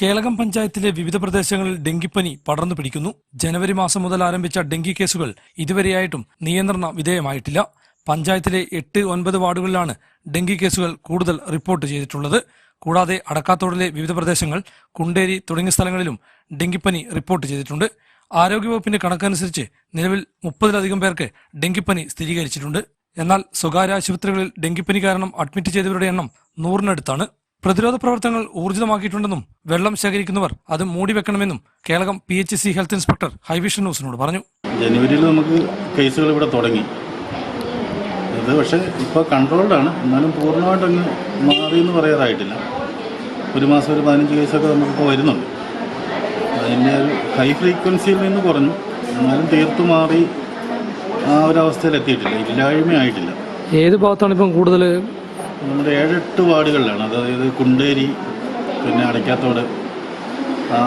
കേളകം പഞ്ചായത്തിലെ വിവിധ പ്രദേശങ്ങളിൽ ഡെങ്കിപ്പനി പടർന്നു പിടിക്കുന്നു. ജനുവരി മാസം മുതൽ ആരംഭിച്ച ഡെങ്കി കേസുകൾ ഇതുവരെയായിട്ടും നിയന്ത്രണ വിധേയമായിട്ടില്ല. പഞ്ചായത്തിലെ എട്ട് ഒൻപത് വാർഡുകളിലാണ് ഡെങ്കി കേസുകൾ കൂടുതൽ റിപ്പോർട്ട് ചെയ്തിട്ടുള്ളത്. കൂടാതെ അടക്കാത്തോടിലെ വിവിധ പ്രദേശങ്ങൾ കുണ്ടേരി തുടങ്ങിയ സ്ഥലങ്ങളിലും ഡെങ്കിപ്പനി റിപ്പോർട്ട് ചെയ്തിട്ടുണ്ട്. ആരോഗ്യവകുപ്പിന്റെ കണക്കനുസരിച്ച് നിലവിൽ മുപ്പതിലധികം പേർക്ക് ഡെങ്കിപ്പനി സ്ഥിരീകരിച്ചിട്ടുണ്ട്. എന്നാൽ സ്വകാര്യ ആശുപത്രികളിൽ ഡെങ്കിപ്പനി കാരണം അഡ്മിറ്റ് ചെയ്തവരുടെ എണ്ണം നൂറിനടുത്താണ്. പ്രതിരോധ പ്രവർത്തനങ്ങൾ ഊർജിതമാക്കിയിട്ടുണ്ടെന്നും വെള്ളം ശേഖരിക്കുന്നവർ അത് മൂടി വെക്കണമെന്നും Kelakam P H C health inspector high vision ന്യൂസിനോട് പറഞ്ഞു. ജനുവരിയിൽ നമുക്ക് കേസുകൾ ഇവിടെ തുടങ്ങി. ഇത് പക്ഷേ ഇപ്പോൾ കൺട്രോൾഡാണ് എന്നാലും പൂർണമായിട്ട് അങ്ങ് മാറി എന്ന് പറയാറായിട്ടില്ല. ഒരു മാസം ഒരു പതിനഞ്ച് കേസൊക്കെ നമുക്കിപ്പോൾ വരുന്നുണ്ട്. അതിന്റെ ഒരു ഹൈ ഫ്രീക്വൻസിയിൽ നിന്ന് കുറഞ്ഞു. എന്നാലും തീർത്തു മാറി ആ ഒരു അവസ്ഥയിൽ എത്തിയിട്ടില്ല ഇല്ലായ്മയായിട്ടില്ല. ഏത് ഭാഗത്താണ് ഇപ്പം കൂടുതൽ നമ്മുടെ ഏഴെട്ട് വാർഡുകളിലാണ്. അതായത് കുണ്ടേരി പിന്നെ അടയ്ക്കാത്തോട്. ആ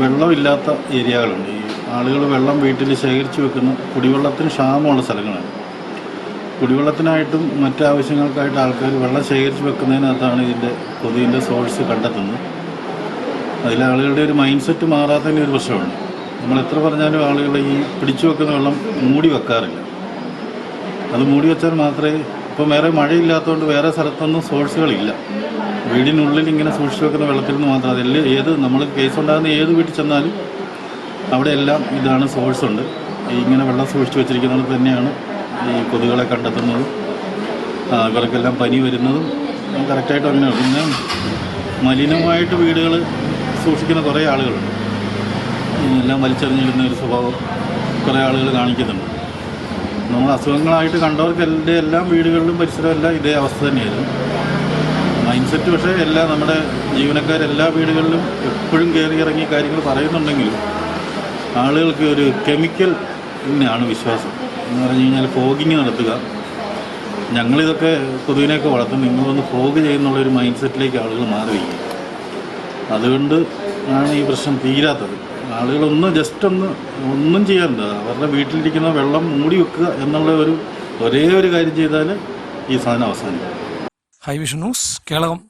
വെള്ളമില്ലാത്ത ഏരിയകളുണ്ട്. ഈ ആളുകൾ വെള്ളം വീട്ടിൽ ശേഖരിച്ച് വെക്കുന്ന കുടിവെള്ളത്തിന് ക്ഷാമമുള്ള സ്ഥലങ്ങളാണ്. കുടിവെള്ളത്തിനായിട്ടും മറ്റാവശ്യങ്ങൾക്കായിട്ട് ആൾക്കാർ വെള്ളം ശേഖരിച്ച് വെക്കുന്നതിനകത്താണ് ഇതിന്റെ കൊതുകിന്റെ സോഴ്സ് കണ്ടെത്തുന്നത്. അതിൽ ആളുകളുടെ ഒരു മൈൻഡ് സെറ്റ് മാറാത്തതിന്റെ ഒരു പ്രശ്നമുണ്ട്. നമ്മൾ എത്ര പറഞ്ഞാലും ആളുകൾ ഈ പിടിച്ചു വെക്കുന്ന വെള്ളം മൂടി വെക്കാറില്ല. അത് മൂടി വെച്ചാൽ മാത്രമേ ഇപ്പം വേറെ മഴയില്ലാത്തതുകൊണ്ട് വേറെ സ്ഥലത്തൊന്നും സോഴ്സുകളില്ല. വീടിനുള്ളിൽ ഇങ്ങനെ സൂക്ഷിച്ചു വെക്കുന്ന വെള്ളത്തിൽ നിന്ന് മാത്രം അതിൽ ഏത് നമ്മൾ കേസ് ഉണ്ടാകുന്ന ഏത് വീട്ടിൽ ചെന്നാലും അവിടെ എല്ലാം ഇതാണ് സോഴ്സ് ഉണ്ട് ഇങ്ങനെ വെള്ളം സൂക്ഷിച്ചു വെച്ചിരിക്കുന്നത് തന്നെയാണ് ഈ കൊതുകുകളെ കണ്ടെത്തുന്നതും അവർക്കെല്ലാം പനി വരുന്നതും കറക്റ്റായിട്ട് തന്നെയാണ്. പിന്നെ മലിനമായിട്ട് വീടുകൾ സൂക്ഷിക്കുന്ന കുറേ ആളുകളുണ്ട്. എല്ലാം വലിച്ചെറിഞ്ഞിടുന്ന ഒരു സ്വഭാവം കുറേ ആളുകൾ കാണിക്കുന്നുണ്ട്. നമ്മൾ അസുഖങ്ങളായിട്ട് കണ്ടവർക്ക് എല്ലാ വീടുകളിലും പരിസരവും എല്ലാം ഇതേ അവസ്ഥ തന്നെയായിരുന്നു. മൈൻഡ് സെറ്റ് പക്ഷേ എല്ലാ നമ്മുടെ ജീവനക്കാർ എല്ലാ വീടുകളിലും എപ്പോഴും കയറി ഇറങ്ങി കാര്യങ്ങൾ പറയുന്നുണ്ടെങ്കിലും ആളുകൾക്ക് ഒരു കെമിക്കൽ തന്നെയാണ് വിശ്വാസം. എന്ന് പറഞ്ഞു കഴിഞ്ഞാൽ ഫോഗിങ് നടത്തുക. ഞങ്ങളിതൊക്കെ കൊതുകിനെയൊക്കെ വളർത്തും. നിങ്ങളൊന്ന് ഫോഗ് ചെയ്യുന്നുള്ളൊരു മൈൻഡ് സെറ്റിലേക്ക് ആളുകൾ മാറിയിരിക്കും അതുകൊണ്ട് ആണ് ഈ പ്രശ്നം തീരാത്തത്. ആളുകളൊന്ന് ജസ്റ്റ് ഒന്ന് ഒന്നും ചെയ്യാറില്ല അവരുടെ വീട്ടിലിരിക്കുന്ന വെള്ളം മൂടി വെക്കുക എന്നുള്ള ഒരു ഒരേ ഒരു കാര്യം ചെയ്താൽ ഈ സാധനം അവസാനിക്കും. High vision news Kelakam.